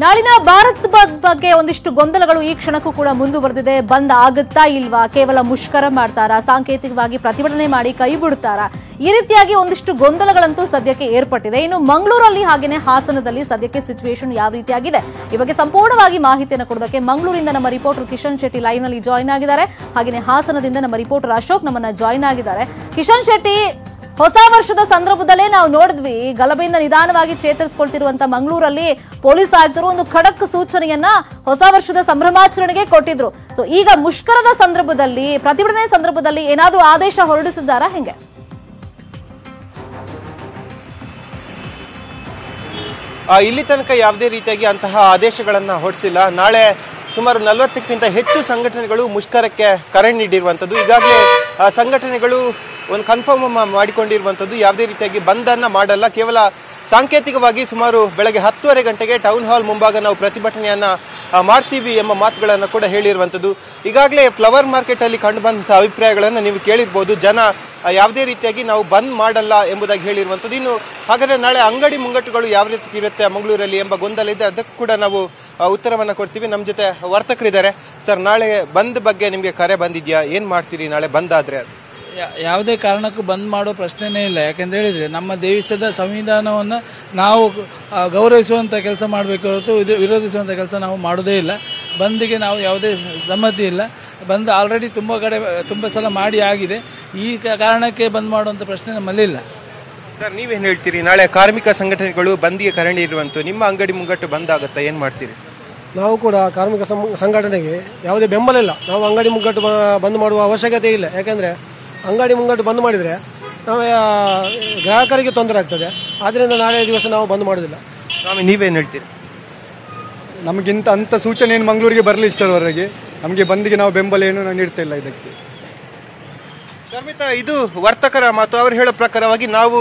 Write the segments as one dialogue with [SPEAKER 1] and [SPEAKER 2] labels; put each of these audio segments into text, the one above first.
[SPEAKER 1] ನಾಳಿನ ಭಾರತ್ ಬಂದ್ ಬಗ್ಗೆ ಒಂದಿಷ್ಟು ಗೊಂದಲಗಳು ಈ ಕ್ಷಣಕ್ಕೂ ಕೂಡ ಮುಂದುವರೆದಿದೆ. ಬಂದ್ ಆಗುತ್ತಾ ಇಲ್ವಾ? ಕೇವಲ ಮುಷ್ಕರ ಮಾಡ್ತಾರಾ? ಸಾಂಕೇತಿಕವಾಗಿ ಪ್ರತಿಭಟನೆ ಮಾಡಿ ಕೈ ಬಿಡ್ತಾರಾ ಈ ರೀತಿಯಾಗಿ ಒಂದಿಷ್ಟು ಗೊಂದಲಗಳಂತೂ ಸದ್ಯಕ್ಕೆ ಏರ್ಪಟ್ಟಿದೆ. ಇನ್ನು ಮಂಗಳೂರಲ್ಲಿ ಹಾಗೆಯೇ ಹಾಸನದಲ್ಲಿ ಸದ್ಯಕ್ಕೆ ಸಿಚುವೇಶನ್ ಯಾವ ರೀತಿಯಾಗಿದೆ? ಈ ಬಗ್ಗೆ ಸಂಪೂರ್ಣವಾಗಿ ಮಾಹಿತಿಯನ್ನು ಕೊಡೋದಕ್ಕೆ ಮಂಗಳೂರಿಂದ ನಮ್ಮ ರಿಪೋರ್ಟರ್ ಕಿಶನ್ ಶೆಟ್ಟಿ ಲೈವ್ನಲ್ಲಿ ಜಾಯ್ನ್ ಆಗಿದ್ದಾರೆ. ಹಾಗೆಯೇ ಹಾಸನದಿಂದ ನಮ್ಮ ರಿಪೋರ್ಟರ್ ಅಶೋಕ್ ನಮ್ಮನ್ನ ಜಾಯ್ನ್ ಆಗಿದ್ದಾರೆ. ಕಿಶನ್ ಶೆಟ್ಟಿ ಹೊಸ ವರ್ಷದ ಸಂದರ್ಭದಲ್ಲೇ ನಾವು ನೋಡಿದ್ವಿ. ಗಲಭೆಯಿಂದ ನಿಧಾನವಾಗಿ ಚೇತರಿಸಿಕೊಳ್ತಿರುವಂತ ಮಂಗಳೂರಲ್ಲಿ ಪೊಲೀಸ್ ಆಯುಕ್ತರು ಒಂದು ಖಡಕ್ ಸೂಚನೆಯನ್ನ ಹೊಸ ವರ್ಷದ ಸಂಭ್ರಮಾಚರಣೆಗೆ ಕೊಟ್ಟಿದ್ರು. ಸೊ ಈಗ ಮುಷ್ಕರದ ಸಂದರ್ಭದಲ್ಲಿ, ಪ್ರತಿಭಟನೆ ಸಂದರ್ಭದಲ್ಲಿ ಏನಾದರೂ ಆದೇಶ ಹೊರಡಿಸಿದ್ದಾರಾ? ಹೆಂಗೆ?
[SPEAKER 2] ಇಲ್ಲಿ ತನಕ ಯಾವುದೇ ರೀತಿಯಾಗಿ ಅಂತಹ ಆದೇಶಗಳನ್ನು ಹೊರಡಿಸಿಲ್ಲ. ನಾಳೆ ಸುಮಾರು ನಲವತ್ತಕ್ಕಿಂತ ಹೆಚ್ಚು ಸಂಘಟನೆಗಳು ಮುಷ್ಕರಕ್ಕೆ ಕರೆ ನೀಡಿರುವಂಥದ್ದು ಈಗಾಗಲೇ ಸಂಘಟನೆಗಳು ಒಂದು ಕನ್ಫರ್ಮ್ ಮಾಡಿಕೊಂಡಿರುವಂಥದ್ದು ಯಾವುದೇ ರೀತಿಯಾಗಿ ಬಂದನ್ನು ಮಾಡಲ್ಲ. ಕೇವಲ ಸಾಂಕೇತಿಕವಾಗಿ ಸುಮಾರು ಬೆಳಗ್ಗೆ ಹತ್ತುವರೆ ಗಂಟೆಗೆ ಟೌನ್ ಹಾಲ್ ಮುಂಭಾಗ ನಾವು ಪ್ರತಿಭಟನೆಯನ್ನ ಮಾಡ್ತೀವಿ ಎಂಬ ಮಾತುಗಳನ್ನು ಕೂಡ ಹೇಳಿರುವಂಥದ್ದು. ಈಗಾಗಲೇ ಫ್ಲವರ್ ಮಾರ್ಕೆಟಲ್ಲಿ ಕಂಡುಬಂದಂಥ ಅಭಿಪ್ರಾಯಗಳನ್ನು ನೀವು ಕೇಳಿರ್ಬೋದು. ಜನ ಯಾವುದೇ ರೀತಿಯಾಗಿ ನಾವು ಬಂದ್ ಮಾಡಲ್ಲ ಎಂಬುದಾಗಿ ಹೇಳಿರುವಂಥದ್ದು. ಇನ್ನು ಹಾಗಾದರೆ ನಾಳೆ ಅಂಗಡಿ ಮುಂಗಟ್ಟುಗಳು ಯಾವ ರೀತಿ ಇರುತ್ತೆ, ಮಂಗಳೂರಲ್ಲಿ ಎಂಬ ಗೊಂದಲ ಇದೆ, ಅದಕ್ಕೂ ಕೂಡ ನಾವು ಉತ್ತರವನ್ನು ಕೊಡ್ತೀವಿ. ನಮ್ಮ ಜೊತೆ ವರ್ತಕರಿದ್ದಾರೆ. ಸರ್, ನಾಳೆ ಬಂದ್ ಬಗ್ಗೆ ನಿಮಗೆ ಕರೆ ಬಂದಿದೆಯಾ? ಏನು ಮಾಡ್ತೀರಿ ನಾಳೆ
[SPEAKER 3] ಬಂದಾದರೆ? ಯಾವುದೇ ಕಾರಣಕ್ಕೂ ಬಂದ್ ಮಾಡೋ ಪ್ರಶ್ನೆನೇ ಇಲ್ಲ. ಯಾಕಂತ ಹೇಳಿದ್ರೆ ನಮ್ಮ ದೇಶದ ಸಂವಿಧಾನವನ್ನು ನಾವು ಗೌರವಿಸುವಂಥ ಕೆಲಸ ಮಾಡಬೇಕು ಹೊರತು ಇದು ವಿರೋಧಿಸುವಂಥ ಕೆಲಸ ನಾವು ಮಾಡೋದೇ ಇಲ್ಲ. ಬಂದಿಗೆ ನಾವು ಯಾವುದೇ ಸಮ್ಮತಿ ಇಲ್ಲ. ಬಂದ್ ಆಲ್ರೆಡಿ ತುಂಬ ಕಡೆ ತುಂಬ ಸಲ ಮಾಡಿ ಆಗಿದೆ. ಈ ಕಾರಣಕ್ಕೆ ಬಂದ್ ಮಾಡುವಂಥ ಪ್ರಶ್ನೆ ನಮ್ಮಲ್ಲಿಲ್ಲ
[SPEAKER 2] ಸರ್ ನೀವೇನು ಹೇಳ್ತೀರಿ? ನಾಳೆ ಕಾರ್ಮಿಕ ಸಂಘಟನೆಗಳು ಬಂದಿಗೆ ಕರಣಿ ಇರುವಂತೂ ನಿಮ್ಮ ಅಂಗಡಿ ಮುಂಗಟ್ಟು ಬಂದ್ ಏನು ಏನ್ ಮಾಡ್ತೀರಿ?
[SPEAKER 4] ನಾವು ಕೂಡ ಕಾರ್ಮಿಕ ಸಂ- ಸಂಘಟನೆಗೆ ಯಾವುದೇ ಬೆಂಬಲ ಇಲ್ಲ. ನಾವು ಅಂಗಡಿ ಮುಗ್ಗಟ್ಟು ಬ- ಬಂದ್ ಮಾಡುವ ಅವಶ್ಯಕತೆ ಇಲ್ಲ. ಯಾಕೆಂದರೆ ಅಂಗಡಿ ಮುಂಗಟ್ಟು ಬಂದ್ ಮಾಡಿದರೆ ನಾವು ಗ್ರಾಹಕರಿಗೆ ತೊಂದರೆ ಆಗ್ತದೆ. ಆದ್ದರಿಂದ ನಾಳೆ ದಿವಸ ನಾವು ಬಂದ್ ಮಾಡೋದಿಲ್ಲ.
[SPEAKER 2] ಸ್ವಾಮಿ ನೀವೇನು ಹೇಳ್ತೀರಿ?
[SPEAKER 5] ನಮಗಿಂತ ಅಂಥ ಸೂಚನೆ ಏನು ಮಂಗಳೂರಿಗೆ ಬರಲಿ ಇಷ್ಟರವರೆಗೆ. ನಮಗೆ ಬಂದಿಗೆ ನಾವು ಬೆಂಬಲ ಏನು ನಾನು ನೀಡ್ತಾ ಇಲ್ಲ ಇದಕ್ಕೆ.
[SPEAKER 2] ಶರ್ಮಿತಾ ಇದು ವರ್ತಕರ ಮಾತು. ಅವರು ಹೇಳೋ ಪ್ರಕಾರವಾಗಿ ನಾವು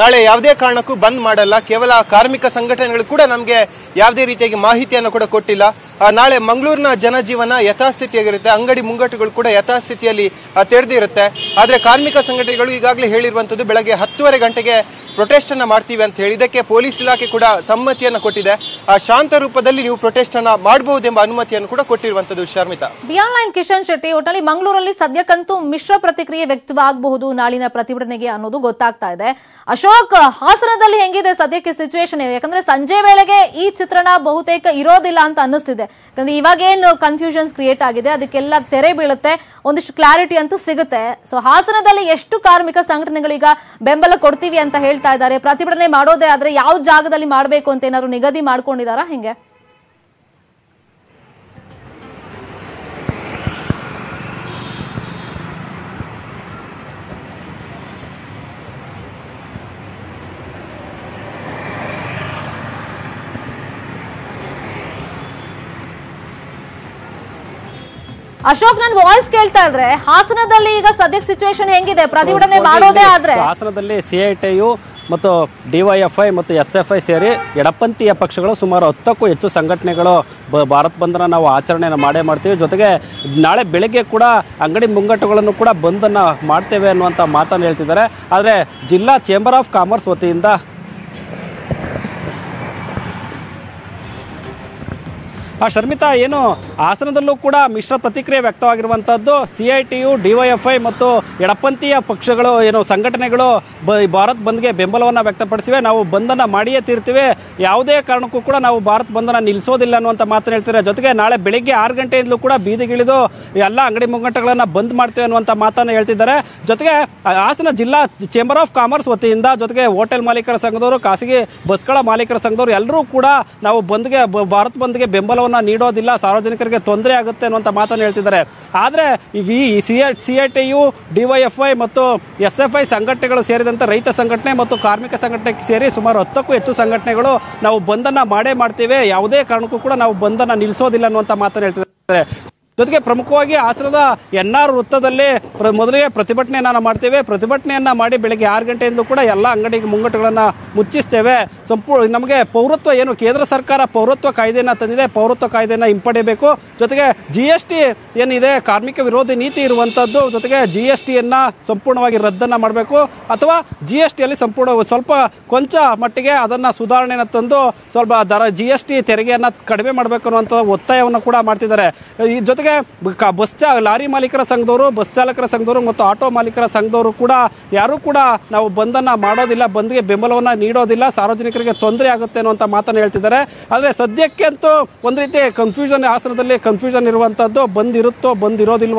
[SPEAKER 2] ನಾಳೆ ಯಾವುದೇ ಕಾರಣಕ್ಕೂ ಬಂದ್ ಮಾಡಲ್ಲ. ಕೇವಲ ಕಾರ್ಮಿಕ ಸಂಘಟನೆಗಳು ಕೂಡ ನಮಗೆ ಯಾವುದೇ ರೀತಿಯಾಗಿ ಮಾಹಿತಿಯನ್ನು ಕೂಡ ಕೊಟ್ಟಿಲ್ಲ. ನಾಳೆ ಮಂಗಳೂರಿನ ಜನಜೀವನ ಯಥಾಸ್ಥಿತಿಯಾಗಿರುತ್ತೆ ಅಂಗಡಿ ಮುಂಗಟ್ಟುಗಳು ಕೂಡ ಯಥಾಸ್ಥಿತಿಯಲ್ಲಿ ತೆರೆದಿರುತ್ತೆ ಆದರೆ ಕಾರ್ಮಿಕ ಸಂಘಟನೆಗಳು ಈಗಾಗಲೇ ಹೇಳಿರುವಂಥದ್ದು ಬೆಳಗ್ಗೆ ಹತ್ತುವರೆ ಗಂಟೆಗೆ ಪ್ರೊಟೆಸ್ಟ್ ಅನ್ನ ಮಾಡ್ತೀವಿ ಅಂತ ಹೇಳಿ. ಇದಕ್ಕೆ ಪೊಲೀಸ್ ಇಲಾಖೆ ಕೂಡ ಸಮ್ಮತಿಯನ್ನು ಕೊಟ್ಟಿದೆ. ಆ, ಶಾಂತ ರೂಪದಲ್ಲಿ ನೀವು ಪ್ರೊಟೆಸ್ಟ್ ಮಾಡಬಹುದು ಮಾಡಬಹುದೆಂಬ ಅನುಮತಿಯನ್ನು ಕೂಡ ಕೊಟ್ಟಿರುವಂಥದ್ದು ಶರ್ಮಿತಾ.
[SPEAKER 1] ಬಿಯಾನ್ ಲೈನ್ ಕಿಶನ್ ಶೆಟ್ಟಿ ಒಟ್ಟಲ್ಲಿ ಮಂಗಳೂರಲ್ಲಿ ಸದ್ಯಕ್ಕಂತೂ ಮಿಶ್ರ ಪ್ರತಿಕ್ರಿಯೆ ವ್ಯಕ್ತವಾಗಬಹುದು ನಾಳಿನ ಪ್ರತಿಭಟನೆಗೆ ಅನ್ನೋದು ಗೊತ್ತಾಗ್ತಾ ಇದೆ. ಅಶೋಕ್, ಹಾಸನದಲ್ಲಿ ಹೆಂಗಿದೆ ಸದ್ಯಕ್ಕೆ ಸಿಚುವೇಶನ್ ಯಾಕಂದ್ರೆ ಸಂಜೆ ವೇಳೆಗೆ ಈ ಚಿತ್ರಣ ಬಹುತೇಕ ಇರೋದಿಲ್ಲ ಅಂತ ಅನ್ನಿಸ್ತಿದೆ. ಯಾಕಂದ್ರೆ ಇವಾಗೇನು ಕನ್ಫ್ಯೂಷನ್ಸ್ ಕ್ರಿಯೇಟ್ ಆಗಿದೆ, ಅದಕ್ಕೆಲ್ಲ ತೆರೆ ಬೀಳುತ್ತೆ, ಒಂದಿಷ್ಟು ಕ್ಲಾರಿಟಿ ಅಂತೂ ಸಿಗುತ್ತೆ. ಸೊ ಹಾಸನದಲ್ಲಿ ಎಷ್ಟು ಕಾರ್ಮಿಕ ಸಂಘಟನೆಗಳೀಗ ಬೆಂಬಲ ಕೊಡ್ತೀವಿ ಅಂತ ಹೇಳ್ತಾ ಇದ್ದಾರೆ? ಪ್ರತಿಭಟನೆ ಮಾಡೋದೇ ಆದ್ರೆ ಯಾವ ಜಾಗದಲ್ಲಿ ಮಾಡಬೇಕು ಅಂತ ಏನಾದ್ರು ನಿಗದಿ ಮಾಡ್ಕೊಂಡಿದಾರಾ? ಹೆಂಗೆ? ಅಶೋಕ್ ನನ್ ವಾಯ್ಸ್ ಕೇಳ್ತಾ ಇದ್ರೆ ಹಾಸನದಲ್ಲಿ ಈಗ ಸದ್ಯಕ್ಕೆ ಸಿಚುವೇಶನ್ ಹೆಂಗಿದೆ? ಪ್ರತಿಭಟನೆ ಮಾಡೋದೇ ಆದ್ರೆ.
[SPEAKER 6] ಹಾಸನದಲ್ಲಿ ಸಿಐಟಿಯು ಮತ್ತು ಡಿವೈಎಫ್ಐ ಮತ್ತು ಎಸ್ ಎಫ್ ಐ ಸೇರಿ ಎಡಪಂಥೀಯ ಪಕ್ಷಗಳು ಸುಮಾರು ಹತ್ತಕ್ಕೂ ಹೆಚ್ಚು ಸಂಘಟನೆಗಳು ಬ- ಭಾರತ್ ಬಂದ್ನ ನಾವು ಆಚರಣೆಯನ್ನು ಮಾಡೇ ಮಾಡ್ತೀವಿ. ಜೊತೆಗೆ ನಾಳೆ ಬೆಳಗ್ಗೆ ಕೂಡ ಅಂಗಡಿ ಮುಂಗಟ್ಟುಗಳನ್ನು ಕೂಡ ಬಂದನ್ನು ಮಾಡ್ತೇವೆ ಅನ್ನುವಂಥ ಮಾತನ್ನು ಹೇಳ್ತಿದ್ದಾರೆ. ಆದರೆ ಜಿಲ್ಲಾ ಚೇಂಬರ್ ಆಫ್ ಕಾಮರ್ಸ್ ವತಿಯಿಂದ ಆ, ಶರ್ಮಿತಾ, ಏನು ಹಾಸನದಲ್ಲೂ ಕೂಡ ಮಿಶ್ರ ಪ್ರತಿಕ್ರಿಯೆ ವ್ಯಕ್ತವಾಗಿರುವಂಥದ್ದು C I T U DYFI ಮತ್ತು ಎಡಪಂಥೀಯ ಪಕ್ಷಗಳು, ಏನು ಸಂಘಟನೆಗಳು ಬ ಭಾರತ್ ಬಂದ್ಗೆ ಬೆಂಬಲವನ್ನು ವ್ಯಕ್ತಪಡಿಸಿವೆ. ನಾವು ಬಂಧನ ಮಾಡಿಯೇ ತೀರ್ತೀವಿ. ಯಾವುದೇ ಕಾರಣಕ್ಕೂ ಕೂಡ ನಾವು ಭಾರತ್ ಬಂಧನ ನಿಲ್ಲಿಸೋದಿಲ್ಲ ಅನ್ನುವಂಥ ಮಾತನ್ನು ಹೇಳ್ತಿದ್ದಾರೆ. ಜೊತೆಗೆ ನಾಳೆ ಬೆಳಿಗ್ಗೆ ಆರು ಗಂಟೆಯಿಂದಲೂ ಕೂಡ ಬೀದಿಗಿಳಿದು ಎಲ್ಲ ಅಂಗಡಿ ಮುಂಗಟ್ಟುಗಳನ್ನು ಬಂದ್ ಮಾಡ್ತೇವೆ ಅನ್ನುವಂಥ ಮಾತನ್ನು ಹೇಳ್ತಿದ್ದಾರೆ. ಜೊತೆಗೆ ಹಾಸನ ಜಿಲ್ಲಾ ಚೇಂಬರ್ ಆಫ್ ಕಾಮರ್ಸ್ ವತಿಯಿಂದ ಜೊತೆಗೆ ಹೋಟೆಲ್ ಮಾಲೀಕರ ಸಂಘದವರು, ಖಾಸಗಿ ಬಸ್ಗಳ ಮಾಲೀಕರ ಸಂಘದವರು ಎಲ್ಲರೂ ಕೂಡ ನಾವು ಬಂದ್ಗೆ, ಭಾರತ್ ಬಂದ್ಗೆ ಬೆಂಬಲವನ್ನು ನೀಡೋದಿಲ್ಲ, ಸಾರ್ವಜನಿಕರಿಗೆ ತೊಂದರೆ ಆಗುತ್ತೆ ಅನ್ನುವಂಥ ಮಾತನ್ನು ಹೇಳ್ತಿದ್ದಾರೆ. ಆದರೆ ಈಗ ಈ C C I T U DYFI ಮತ್ತು ಎಸ್ ಎಫ್ ಐ ಸಂಘಟನೆಗಳು ಸೇರಿದಂತೆ ರೈತ ಸಂಘಟನೆ ಮತ್ತು ಕಾರ್ಮಿಕ ಸಂಘಟನೆ ಸೇರಿ ಸುಮಾರು ಹತ್ತಕ್ಕೂ ಹೆಚ್ಚು ಸಂಘಟನೆಗಳು ನಾವು ಬಂಧನ ಮಾಡೇ ಮಾಡ್ತೀವಿ. ಯಾವುದೇ ಕಾರಣಕ್ಕೂ ಕೂಡ ನಾವು ಬಂಧನ ನಿಲ್ಲಿಸೋದಿಲ್ಲ ಅನ್ನುವಂಥ ಮಾತನ್ನು ಹೇಳ್ತಿದ್ದಾರೆ. ಜೊತೆಗೆ ಪ್ರಮುಖವಾಗಿ ಹಾಸನದ ಎನ್ ಆರ್ ವೃತ್ತದಲ್ಲಿ ಮೊದಲಿಗೆ ಪ್ರತಿಭಟನೆಯನ್ನ ಮಾಡ್ತೇವೆ. ಪ್ರತಿಭಟನೆಯನ್ನ ಮಾಡಿ ಬೆಳಗ್ಗೆ ಆರು ಗಂಟೆಯಿಂದ ಕೂಡ ಎಲ್ಲ ಅಂಗಡಿ ಮುಂಗಟ್ಟುಗಳನ್ನು ಮುಚ್ಚಿಸ್ತೇವೆ. ಸಂಪೂರ್ಣ ನಮಗೆ ಪೌರತ್ವ ಏನು? ಕೇಂದ್ರ ಸರ್ಕಾರ ಪೌರತ್ವ ಕಾಯ್ದೆಯನ್ನು ತಂದಿದೆ. ಪೌರತ್ವ ಕಾಯ್ದೆಯನ್ನು ಹಿಂಪಡೆಯಬೇಕು. ಜೊತೆಗೆ ಜಿ ಎಸ್ ಟಿ ಏನಿದೆ? ಕಾರ್ಮಿಕ ವಿರೋಧಿ ನೀತಿ ಇರುವಂಥದ್ದು ಜೊತೆಗೆ ಜಿ ಎಸ್ ಟಿಯನ್ನು ಸಂಪೂರ್ಣವಾಗಿ ರದ್ದನ್ನು ಮಾಡಬೇಕು. ಅಥವಾ ಜಿ ಎಸ್ ಟಿಯಲ್ಲಿ ಸಂಪೂರ್ಣ ಸ್ವಲ್ಪ ಕೊಂಚ ಮಟ್ಟಿಗೆ ಅದನ್ನು ಸುಧಾರಣೆಯನ್ನು ತಂದು ಸ್ವಲ್ಪ ದರ, ಜಿ ಎಸ್ ಟಿ ತೆರಿಗೆಯನ್ನು ಕಡಿಮೆ ಮಾಡಬೇಕು ಅನ್ನುವಂಥ ಒತ್ತಾಯವನ್ನು ಕೂಡ ಮಾಡ್ತಿದ್ದಾರೆ. ಈ ಜೊತೆಗೆ ಬಸ್ ಚಾ ಲಾರಿ ಮಾಲೀಕರ ಸಂಘದವರು, ಬಸ್ ಚಾಲಕರ ಸಂಘದವರು ಮತ್ತು ಆಟೋ ಮಾಲೀಕರ ಸಂಘದವರು ಕೂಡ ಯಾರೂ ಕೂಡ ನಾವು ಬಂದನ್ನು ಮಾಡೋದಿಲ್ಲ, ಬಂದ್ಗೆ ಬೆಂಬಲವನ್ನು ನೀಡೋದಿಲ್ಲ, ಸಾರ್ವಜನಿಕರಿಗೆ ತೊಂದರೆ ಆಗುತ್ತೆ ಅನ್ನುವಂಥ ಮಾತನ್ನು ಹೇಳ್ತಿದ್ದಾರೆ. ಆದರೆ ಸದ್ಯಕ್ಕೆ ಅಂತೂ ಒಂದು ರೀತಿ ಕನ್ಫ್ಯೂಷನ್ ಹಾಸನದಲ್ಲಿ ಕನ್ಫ್ಯೂಷನ್ ಇರುವಂಥದ್ದು ಬಂದ್ ಇರುತ್ತೋ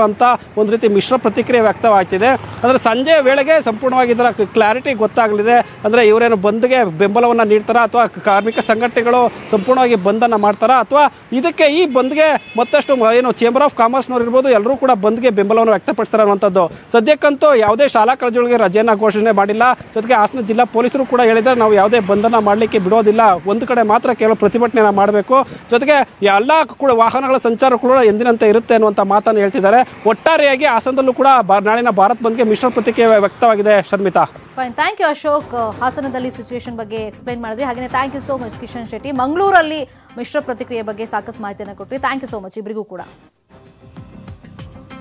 [SPEAKER 6] ಅಂತ ಒಂದು ರೀತಿ ಮಿಶ್ರ ಪ್ರತಿಕ್ರಿಯೆ ವ್ಯಕ್ತವಾಗ್ತಿದೆ. ಅಂದರೆ ಸಂಜೆ ವೇಳೆಗೆ ಸಂಪೂರ್ಣವಾಗಿ ಇದರ ಕ್ಲಾರಿಟಿ ಗೊತ್ತಾಗಲಿದೆ. ಅಂದರೆ ಇವರೇನು ಬಂದ್ಗೆ ಬೆಂಬಲವನ್ನು ನೀಡ್ತಾರಾ ಅಥವಾ ಕಾರ್ಮಿಕ ಸಂಘಟನೆಗಳು ಸಂಪೂರ್ಣವಾಗಿ ಬಂದನ್ನು ಮಾಡ್ತಾರಾ ಅಥವಾ ಇದಕ್ಕೆ ಈ ಬಂದ್ಗೆ ಮತ್ತಷ್ಟು ಏನು ಏನು ಚೇಂಬರ್ ಆಫ್ ಕಾಮರ್ಸ್ನವ್ರು ಇರ್ಬೋದು ಎಲ್ಲರೂ ಕೂಡ ಬಂದ್ಗೆ ಬೆಂಬಲವನ್ನು ವ್ಯಕ್ತಪಡಿಸ್ತಾರೆ ಅನ್ನುವಂಥದ್ದು. ಸದ್ಯಕ್ಕಂತೂ ಯಾವುದೇ ಶಾಲಾ ಕಾಲೇಜುಗಳಿಗೆ ರಜೆಯನ್ನು ಘೋಷಣೆ ಮಾಡಿಲ್ಲ. ಜೊತೆಗೆ ಹಾಸನ ಜಿಲ್ಲಾ ಪೊಲೀಸರು ಕೂಡ ಹೇಳಿದ್ದಾರೆ ನಾವು ಯಾವುದೇ ಬಂಧನ ಮಾಡಲಿಕ್ಕೆ ಬಿಡೋದಿಲ್ಲ. ಒಂದು ಕಡೆ ಮಾತ್ರ ಕೇವಲ ಪ್ರತಿಭಟನೆಯನ್ನು ಮಾಡಬೇಕು. ಜೊತೆಗೆ ಎಲ್ಲ ಕೂಡ ವಾಹನಗಳ ಸಂಚಾರ ಕೂಡ ಎಂದಿನಂತೆ ಇರುತ್ತೆ ಅನ್ನುವಂಥ ಮಾತನ್ನು ಹೇಳ್ತಿದ್ದಾರೆ. ಒಟ್ಟಾರೆಯಾಗಿ ಹಾಸನದಲ್ಲೂ ಕೂಡ ನಾಳಿನ ಭಾರತ್ ಬಂದ್ಗೆ ಮಿಶ್ರ ಪ್ರತಿಕ್ರಿಯೆ ವ್ಯಕ್ತವಾಗಿದೆ ಶರ್ಮಿತಾ.
[SPEAKER 1] Thank you Ashok. ಹಾಸನದಲ್ಲಿ ಸಿಚುವೇಶನ್ ಬಗ್ಗೆ ಎಕ್ಸ್ಪ್ಲೈನ್ ಮಾಡಿದ್ರಿ ಹಾಗೆ thank you so much Kishan Shetty. ಮಂಗಳೂರಲ್ಲಿ ಮಿಶ್ರ ಪ್ರತಿಕ್ರಿಯೆ ಬಗ್ಗೆ ಸಾಕಷ್ಟು ಮಾಹಿತಿಯನ್ನು ಕೊಟ್ರಿ. ಥ್ಯಾಂಕ್ ಯು ಸೋ ಮಚ್ ಇಬ್ಬರಿಗೂ ಕೂಡ.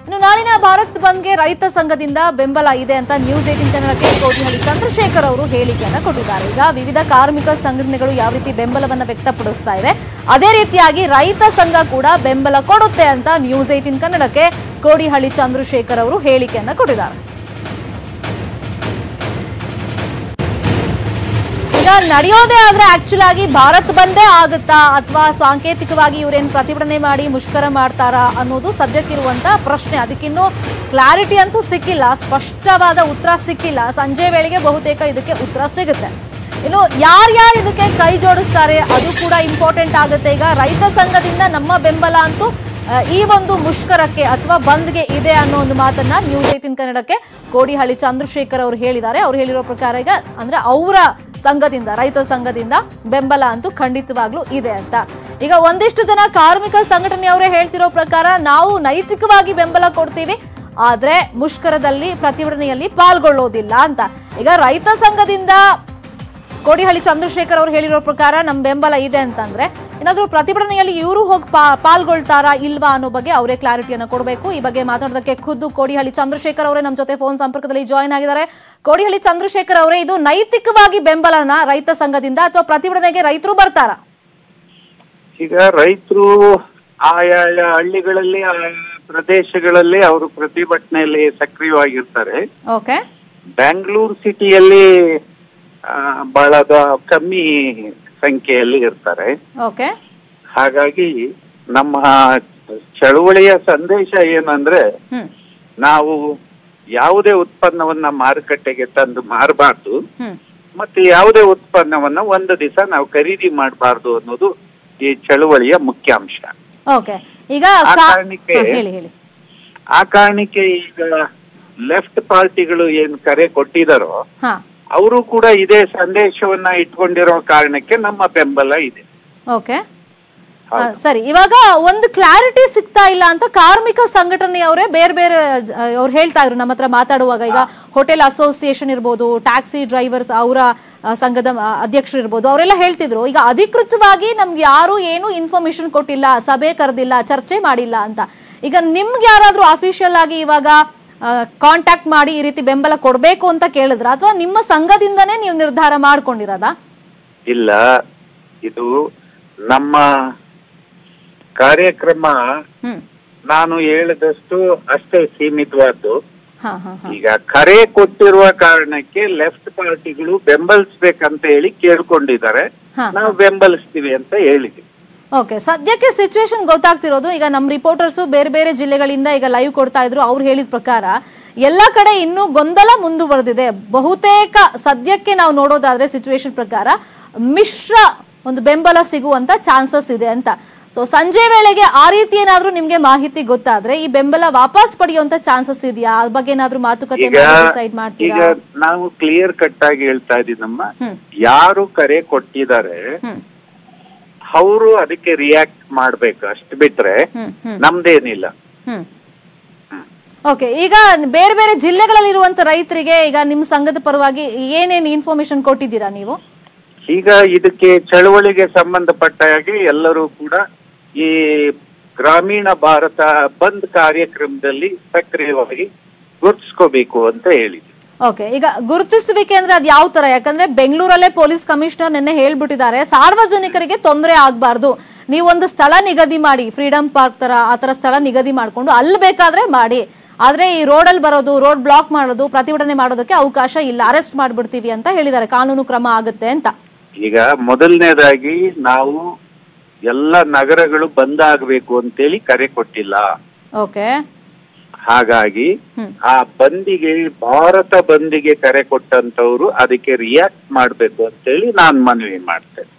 [SPEAKER 1] ಇನ್ನು ನಾಳಿನ ಭಾರತ್ ಬಂದ್ಗೆ ರೈತ ಸಂಘದಿಂದ ಬೆಂಬಲ ಇದೆ ಅಂತ ನ್ಯೂಸ್ ಏಟಿನ್ ಕನ್ನಡಕ್ಕೆ ಕೋಟಿಹಳ್ಳಿ ಚಂದ್ರಶೇಖರ್ ಅವರು ಹೇಳಿಕೆಯನ್ನು ಕೊಟ್ಟಿದ್ದಾರೆ. ಈಗ ವಿವಿಧ ಕಾರ್ಮಿಕ ಸಂಘಟನೆಗಳು ಯಾವ ರೀತಿ ಬೆಂಬಲವನ್ನು ವ್ಯಕ್ತಪಡಿಸ್ತಾ ಇವೆ, ಅದೇ ರೀತಿಯಾಗಿ ರೈತ ಸಂಘ ಕೂಡ ಬೆಂಬಲ ಕೊಡುತ್ತೆ ಅಂತ ನ್ಯೂಸ್ ಏಟಿನ್ ಕನ್ನಡಕ್ಕೆ ಕೋಡಿಹಳ್ಳಿ ಚಂದ್ರಶೇಖರ್ ಅವರು ಹೇಳಿಕೆಯನ್ನು ಕೊಟ್ಟಿದ್ದಾರೆ. ನಡೆಯೋದೇ ಆದ್ರೆ ಆಕ್ಚುಲ್ ಆಗಿ ಭಾರತ್ ಬಂದೇ ಆಗುತ್ತಾ? ಅಥವಾ ಸಾಂಕೇತಿಕವಾಗಿ ಇವ್ರೇನ್ ಪ್ರತಿಭಟನೆ ಮಾಡಿ ಮುಷ್ಕರ ಮಾಡ್ತಾರಾ ಅನ್ನೋದು ಸದ್ಯಕ್ಕಿರುವಂತ ಪ್ರಶ್ನೆ. ಅದಕ್ಕಿನ್ನೂ ಕ್ಲಾರಿಟಿ ಅಂತೂ ಸಿಕ್ಕಿಲ್ಲ. ಸ್ಪಷ್ಟವಾದ ಉತ್ತರ ಸಿಕ್ಕಿಲ್ಲ. ಸಂಜೆ ವೇಳೆಗೆ ಬಹುತೇಕ ಇದಕ್ಕೆ ಉತ್ತರ ಸಿಗುತ್ತೆ. ಇನ್ನು ಯಾರ್ಯಾರು ಇದಕ್ಕೆ ಕೈ ಜೋಡಿಸ್ತಾರೆ, ಅದು ಕೂಡ ಇಂಪಾರ್ಟೆಂಟ್ ಆಗುತ್ತೆ. ಈಗ ರೈತ ಸಂಘದಿಂದ ನಮ್ಮ ಬೆಂಬಲ ಅಂತೂ ಈ ಒಂದು ಮುಷ್ಕರಕ್ಕೆ ಅಥವಾ ಬಂದ್ಗೆ ಇದೆ ಅನ್ನೋ ಒಂದು ಮಾತನ್ನ ನ್ಯೂಸ್ ಏಟಿನ್ ಕನ್ನಡಕ್ಕೆ ಕೋಡಿಹಳ್ಳಿ ಚಂದ್ರಶೇಖರ್ ಅವರು ಹೇಳಿದ್ದಾರೆ. ಅವ್ರು ಹೇಳಿರೋ ಪ್ರಕಾರ ಈಗ ಅಂದ್ರೆ ಅವರ ಸಂಘದಿಂದ, ರೈತ ಸಂಘದಿಂದ ಬೆಂಬಲ ಅಂತೂ ಖಂಡಿತವಾಗ್ಲೂ ಇದೆ ಅಂತ. ಈಗ ಒಂದಿಷ್ಟು ಜನ ಕಾರ್ಮಿಕ ಸಂಘಟನೆಯವರೇ ಹೇಳ್ತಿರೋ ಪ್ರಕಾರ ನಾವು ನೈತಿಕವಾಗಿ ಬೆಂಬಲ ಕೊಡ್ತೀವಿ, ಆದ್ರೆ ಮುಷ್ಕರದಲ್ಲಿ ಪ್ರತಿಭಟನೆಯಲ್ಲಿ ಪಾಲ್ಗೊಳ್ಳೋದಿಲ್ಲ ಅಂತ. ಈಗ ರೈತ ಸಂಘದಿಂದ ಕೋಡಿಹಳ್ಳಿ ಚಂದ್ರಶೇಖರ್ ಅವರು ಹೇಳಿರೋ ಪ್ರಕಾರ ನಮ್ಮ ಬೆಂಬಲ ಇದೆ ಅಂತಂದ್ರೆ ಏನಾದ್ರೂ ಪ್ರತಿಭಟನೆಯಲ್ಲಿ ಇವರು ಹೋಗಿ ಪಾಲ್ಗೊಳ್ತಾರಾ ಇಲ್ವಾ ಅನ್ನೋ ಬಗ್ಗೆ ಅವರೇ ಕ್ಲಾರಿಟಿಯನ್ನು ಕೊಡಬೇಕು. ಈ ಬಗ್ಗೆ ಮಾತಾಡೋದಕ್ಕೆ ಖುದ್ದು ಕೋಡಿಹಳ್ಳಿ ಚಂದ್ರಶೇಖರ್ ಅವರೇ ನಮ್ಮ ಜೊತೆ ಫೋನ್ ಸಂಪರ್ಕದಲ್ಲಿ ಜಾಯ್ನ್ ಆಗಿದ್ದಾರೆ. ಕೋಡಿಹಳ್ಳಿ ಚಂದ್ರಶೇಖರ್ ಅವರೇ ಇದು ನೈತಿಕವಾಗಿ ಬೆಂಬಲನ ರೈತ ಸಂಘದಿಂದ ಅಥವಾ ಪ್ರತಿಭಟನೆಗೆ ರೈತರು ಬರ್ತಾರಾ?
[SPEAKER 7] ಈಗ ರೈತರು ಆಯಾ ಹಳ್ಳಿಗಳಲ್ಲಿ ಆಯಾ ಪ್ರದೇಶಗಳಲ್ಲಿ ಅವರು ಪ್ರತಿಭಟನೆಯಲ್ಲಿ ಸಕ್ರಿಯವಾಗಿರ್ತಾರೆ.
[SPEAKER 1] ಓಕೆ
[SPEAKER 7] ಬ್ಯಾಂಗ್ಳೂರ್ ಸಿಟಿಯಲ್ಲಿ ಬಹಳ ಕಮ್ಮಿ ಸಂಖ್ಯೆಯಲ್ಲಿ ಇರ್ತಾರೆ. ಹಾಗಾಗಿ ನಮ್ಮ ಚಳುವಳಿಯ ಸಂದೇಶ ಏನಂದ್ರೆ ನಾವು ಯಾವುದೇ ಉತ್ಪನ್ನವನ್ನ ಮಾರುಕಟ್ಟೆಗೆ ತಂದು ಮಾರಬಾರ್ದು. ಮತ್ತೆ ಯಾವುದೇ ಉತ್ಪನ್ನವನ್ನ ಒಂದು ದಿವಸ ನಾವು ಖರೀದಿ ಮಾಡಬಾರ್ದು ಅನ್ನೋದು ಈ ಚಳುವಳಿಯ ಮುಖ್ಯಾಂಶ. ಆ ಕಾರಣಕ್ಕೆ- ಆ ಕಾರಣಕ್ಕೆ ಈಗ ಲೆಫ್ಟ್ ಪಾರ್ಟಿಗಳು ಏನ್ ಕರೆ ಕೊಟ್ಟಿದಾರೋ ಅವರು ಕೂಡ ಇದೇ ಸಂದೇಶವನ್ನ ಇಟ್ಕೊಂಡಿರೋ ಕಾರಣಕ್ಕೆ ನಮ್ಮ ಬೆಂಬಲ ಇದೆ.
[SPEAKER 1] ಓಕೆ. ಸರಿ ಇವಾಗ ಒಂದು ಕ್ಲಾರಿಟಿ ಸಿಗ್ತಾ ಇಲ್ಲ ಅಂತ ಕಾರ್ಮಿಕ ಸಂಘಟನೆಯವರೇ ಬೇರೆ ಬೇರೆ ಅವ್ರು ಹೇಳ್ತಾ ಇದ್ರು ನಮ್ಮ ಹತ್ರ ಮಾತಾಡುವಾಗ. ಈಗ ಹೋಟೆಲ್ ಅಸೋಸಿಯೇಷನ್ ಇರ್ಬೋದು ಟ್ಯಾಕ್ಸಿ ಡ್ರೈವರ್ಸ್ ಅವರ ಸಂಘದ ಅಧ್ಯಕ್ಷರು ಇರ್ಬೋದು ಅವರೆಲ್ಲ ಹೇಳ್ತಿದ್ರು. ಈಗ ಅಧಿಕೃತವಾಗಿ ನಮ್ಗೆ ಯಾರು ಏನು ಇನ್ಫಾರ್ಮೇಶನ್ ಕೊಟ್ಟಿಲ್ಲ ಸಭೆ ಕರೆದಿಲ್ಲ ಚರ್ಚೆ ಮಾಡಿಲ್ಲ ಅಂತ. ಈಗ ನಿಮ್ಗೆ ಯಾರಾದ್ರೂ ಅಫಿಷಿಯಲ್ ಆಗಿ ಇವಾಗ ಕಾಂಟ್ಯಾಕ್ಟ್ ಮಾಡಿ ಈ ರೀತಿ ಬೆಂಬಲ ಕೊಡಬೇಕು ಅಂತ ಕೇಳಿದ್ರ? ಅಥವಾ ನಿಮ್ಮ ಸಂಘದಿಂದನೇ ನೀವು ನಿರ್ಧಾರ ಮಾಡ್ಕೊಂಡಿರೋದ?
[SPEAKER 7] ಇಲ್ಲ ಇದು ನಮ್ಮ ಕಾರ್ಯಕ್ರಮ ನಾನು ಹೇಳಿದಷ್ಟು ಅಷ್ಟೇ ಸೀಮಿತವಾದ್ದು. ಈಗ ಕರೆ ಕೊಟ್ಟಿರುವ ಕಾರಣಕ್ಕೆ ಲೆಫ್ಟ್ ಪಾರ್ಟಿಗಳು ಬೆಂಬಲಿಸ್ಬೇಕಂತ ಹೇಳಿ ಕೇಳ್ಕೊಂಡಿದ್ದಾರೆ. ನಾವು ಬೆಂಬಲಿಸ್ತೀವಿ ಅಂತ ಹೇಳಿದ್ವಿ.
[SPEAKER 1] ಓಕೆ ಸದ್ಯಕ್ಕೆ ಸಿಚುವೇಶನ್ ಗೊತ್ತಾಗ್ತಿರೋದು ಈಗ ನಮ್ಮ ರಿಪೋರ್ಟರ್ಸು ಬೇರೆ ಬೇರೆ ಜಿಲ್ಲೆಗಳಿಂದ ಈಗ ಲೈವ್ ಕೊಡ್ತಾ ಇದ್ರು ಅವ್ರು ಹೇಳಿದ ಪ್ರಕಾರ ಎಲ್ಲ ಕಡೆ ಇನ್ನೂ ಗೊಂದಲ ಮುಂದುವರೆದಿದೆ. ಬಹುತೇಕ ಸದ್ಯಕ್ಕೆ ನಾವು ನೋಡೋದಾದ್ರೆ ಸಿಚುವೇಶನ್ ಪ್ರಕಾರ ಮಿಶ್ರ ಒಂದು ಬೆಂಬಲ ಸಿಗುವಂತ ಚಾನ್ಸಸ್ ಇದೆ ಅಂತ. ಸೊ ಸಂಜೆ ವೇಳೆಗೆ ಆ ರೀತಿ ಏನಾದ್ರೂ ನಿಮ್ಗೆ ಮಾಹಿತಿ ಗೊತ್ತಾದ್ರೆ ಈ ಬೆಂಬಲ ವಾಪಸ್ ಪಡೆಯುವಂತ ಚಾನ್ಸಸ್ ಇದೆಯಾ? ಅದ್ರ ಬಗ್ಗೆ ಏನಾದ್ರೂ ಮಾತುಕತೆ ಡಿಸೈಡ್ ಮಾಡ್ತೀರಾ?
[SPEAKER 7] ನಾವು ಕ್ಲಿಯರ್ ಕಟ್ ಆಗಿ ಹೇಳ್ತಾ
[SPEAKER 1] ಇದ್ದೀನಮ್ಮ.
[SPEAKER 7] ಯಾರು ಕರೆ ಕೊಟ್ಟಿದ್ದಾರೆ ಅವರು ಅದಕ್ಕೆ ರಿಯಾಕ್ಟ್ ಮಾಡ್ಬೇಕು. ಅಷ್ಟು ಬಿಟ್ರೆ ನಮ್ದೇನಿಲ್ಲ.
[SPEAKER 1] ಓಕೆ ಈಗ ಬೇರೆ ಬೇರೆ ಜಿಲ್ಲೆಗಳಲ್ಲಿ ಇರುವಂತ ರೈತರಿಗೆ ಈಗ ನಿಮ್ ಸಂಘದ ಪರವಾಗಿ ಏನೇನು ಇನ್ಫಾರ್ಮೇಶನ್ ಕೊಟ್ಟಿದ್ದೀರಾ ನೀವು?
[SPEAKER 7] ಈಗ ಇದಕ್ಕೆ ಚಳವಳಿಗೆ ಸಂಬಂಧಪಟ್ಟ ಹಾಗೆ ಎಲ್ಲರೂ ಕೂಡ ಈ ಗ್ರಾಮೀಣ ಭಾರತ ಬಂದ್ ಕಾರ್ಯಕ್ರಮದಲ್ಲಿ ಸಕ್ರಿಯವಾಗಿ ಗುರುತಿಸ್ಕೋಬೇಕು ಅಂತ ಹೇಳಿ
[SPEAKER 1] ಓಕೆ ಈಗ ಗುರುತಿಸುವಿಕೆ ಅಂದ್ರೆ ಅದು ಯಾವ ತರ? ಯಾಕಂದ್ರೆ ಬೆಂಗಳೂರಲ್ಲೇ ಪೊಲೀಸ್ ಕಮಿಷನರ್ ನಿನ್ನೆ ಹೇಳ್ಬಿಟ್ಟಿದ್ದಾರೆ ಸಾರ್ವಜನಿಕರಿಗೆ ತೊಂದರೆ ಆಗಬಾರ್ದು. ನೀವೊಂದು ಸ್ಥಳ ನಿಗದಿ ಮಾಡಿ ಫ್ರೀಡಂ ಪಾರ್ಕ್ ತರ ಆ ತರ ಸ್ಥಳ ನಿಗದಿ ಮಾಡ್ಕೊಂಡು ಅಲ್ಲಿ ಬೇಕಾದ್ರೆ ಮಾಡಿ. ಆದ್ರೆ ಈ ರೋಡಲ್ಲಿ ಬರೋದು ರೋಡ್ ಬ್ಲಾಕ್ ಮಾಡೋದು ಪ್ರತಿಭಟನೆ ಮಾಡೋದಕ್ಕೆ ಅವಕಾಶ ಇಲ್ಲ ಅರೆಸ್ಟ್ ಮಾಡ್ಬಿಡ್ತೀವಿ ಅಂತ ಹೇಳಿದ್ದಾರೆ. ಕಾನೂನು ಕ್ರಮ ಆಗುತ್ತೆ ಅಂತ.
[SPEAKER 7] ಈಗ ಮೊದಲನೇದಾಗಿ ನಾವು ಎಲ್ಲ ನಗರಗಳು ಬಂದ್ ಆಗ್ಬೇಕು ಅಂತೇಳಿ ಕರೆ ಕೊಟ್ಟಿಲ್ಲ.
[SPEAKER 1] ಓಕೆ
[SPEAKER 7] ಹಾಗಾಗಿ ಆ ಬಂದಿಗೆ ಭಾರತ ಬಂದಿಗೆ ಕರೆ ಕೊಟ್ಟಂತವ್ರು ಅದಕ್ಕೆ ರಿಯಾಕ್ಟ್ ಮಾಡ್ಬೇಕು ಅಂತೇಳಿ ನಾನ್ ಮನವಿ ಮಾಡ್ತೇನೆ.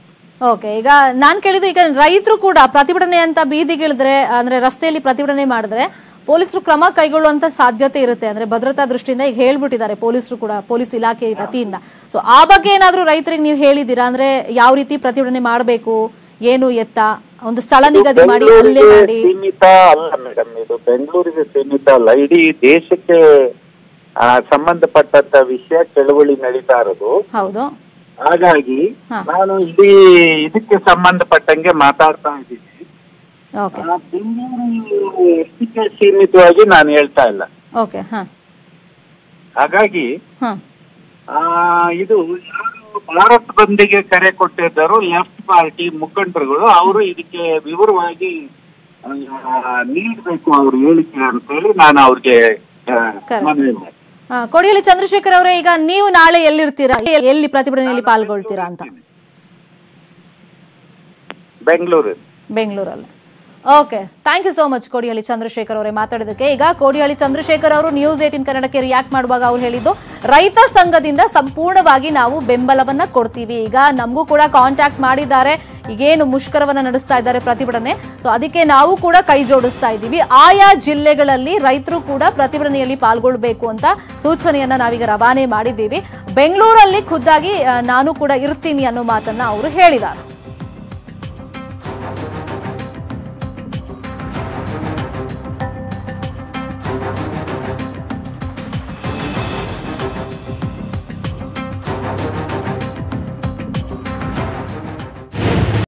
[SPEAKER 1] ಓಕೆ ಈಗ ನಾನ್ ಕೇಳಿದ್ದು ಈಗ ರೈತರು ಕೂಡ ಪ್ರತಿಭಟನೆ ಅಂತ ಬೀದಿಗಿಳಿದ್ರೆ ಅಂದ್ರೆ ರಸ್ತೆಯಲ್ಲಿ ಪ್ರತಿಭಟನೆ ಮಾಡಿದ್ರೆ ಪೊಲೀಸರು ಕ್ರಮ ಕೈಗೊಳ್ಳುವಂತ ಸಾಧ್ಯತೆ ಇರುತ್ತೆ. ಅಂದ್ರೆ ಭದ್ರತಾ ದೃಷ್ಟಿಯಿಂದ ಈಗ ಹೇಳ್ಬಿಟ್ಟಿದ್ದಾರೆ ಪೊಲೀಸರು ಕೂಡ ಪೊಲೀಸ್ ಇಲಾಖೆ ವತಿಯಿಂದ. ಸೊ ಆ ಬಗ್ಗೆ ಏನಾದ್ರೂ ರೈತರಿಗೆ ನೀವು ಹೇಳಿದ್ದೀರಾ? ಅಂದ್ರೆ ಯಾವ ರೀತಿ ಪ್ರತಿಭಟನೆ ಮಾಡಬೇಕು ಏನು ಎತ್ತ? ಒಂದು ಸ್ಥಳ ನಿಗದಿ ಮಾಡಿ ಅಲ್ಲೇ ಮಾಡಿ.
[SPEAKER 7] ಸೀಮಿತ ಅಲ್ಲ ಮೇಡಮ್ ಇದು ಬೆಂಗಳೂರಿಗೆ ಸೀಮಿತ ಅಲ್ಲ. ಇಡೀ ದೇಶಕ್ಕೆ ಸಂಬಂಧಪಟ್ಟಂತ ವಿಷಯ ಚಳವಳಿ ನಡೀತಾ ಇರೋದು.
[SPEAKER 1] ಹೌದು.
[SPEAKER 7] ಹಾಗಾಗಿ ನಾನು ಇಡೀ ಇದಕ್ಕೆ ಸಂಬಂಧಪಟ್ಟಂಗೆ ಮಾತಾಡ್ತಾ ಇದ್ದೀನಿ. ಬೆಂಗಳೂರು ಇದಕ್ಕೆ ಸೀಮಿತವಾಗಿ ನಾನು ಹೇಳ್ತಾ ಇಲ್ಲ. ಹಾಗಾಗಿ ಇದು ಯಾರು ಭಾರತ್ ಬಂದಿಗೆ ಕರೆ ಕೊಟ್ಟಿದ್ದರು ಲೆಫ್ಟ್ ಪಾರ್ಟಿ ಮುಖಂಡರುಗಳು. ಅವರು ಇದಕ್ಕೆ ವಿವರವಾಗಿ ನೀಡಬೇಕು ಅವ್ರ ಹೇಳಿಕೆ ಅಂತೇಳಿ ನಾನು ಅವ್ರಿಗೆ
[SPEAKER 1] ಕೊಡಿಯಲ್ಲಿ.
[SPEAKER 7] ಮನವಿ
[SPEAKER 1] ಚಂದ್ರಶೇಖರ್ ಅವರೇ ಈಗ ನೀವು ನಾಳೆ ಎಲ್ಲಿರ್ತೀರಾ? ಎಲ್ಲಿ ಪ್ರತಿಭಟನೆಯಲ್ಲಿ ಪಾಲ್ಗೊಳ್ತೀರಾ ಅಂತ?
[SPEAKER 7] ಬೆಂಗಳೂರು.
[SPEAKER 1] ಬೆಂಗಳೂರಲ್ಲಿ. Okay thank you so much Kodihalli Chandrashekhar ಅವರೇ ಮಾತಾಡೋದಕ್ಕೆ ಈಗ ಕೋಡಿಹಳ್ಳಿ ಚಂದ್ರಶೇಖರ್ ಅವರು ನ್ಯೂಸ್ ಏಟಿನ್ ಕನ್ನಡಕ್ಕೆ ರಿಯಾಕ್ಟ್ ಮಾಡುವಾಗ ಅವ್ರು ಹೇಳಿದ್ದು, ರೈತ ಸಂಘದಿಂದ ಸಂಪೂರ್ಣವಾಗಿ ನಾವು ಬೆಂಬಲವನ್ನ ಕೊಡ್ತೀವಿ. ಈಗ ನಮಗೂ ಕೂಡ ಕಾಂಟ್ಯಾಕ್ಟ್ ಮಾಡಿದ್ದಾರೆ. ಈಗೇನು ಮುಷ್ಕರವನ್ನ ನಡೆಸ್ತಾ ಇದ್ದಾರೆ ಪ್ರತಿಭಟನೆ. ಸೊ ಅದಕ್ಕೆ ನಾವು ಕೂಡ ಕೈ ಜೋಡಿಸ್ತಾ ಇದ್ದೀವಿ. ಆಯಾ ಜಿಲ್ಲೆಗಳಲ್ಲಿ ರೈತರು ಕೂಡ ಪ್ರತಿಭಟನೆಯಲ್ಲಿ ಪಾಲ್ಗೊಳ್ಬೇಕು ಅಂತ ಸೂಚನೆಯನ್ನ ನಾವೀಗ ರವಾನೆ ಮಾಡಿದ್ದೀವಿ. ಬೆಂಗಳೂರಲ್ಲಿ ಖುದ್ದಾಗಿ ನಾನು ಕೂಡ ಇರ್ತೀನಿ ಅನ್ನೋ ಮಾತನ್ನ ಅವರು ಹೇಳಿದ್ದಾರೆ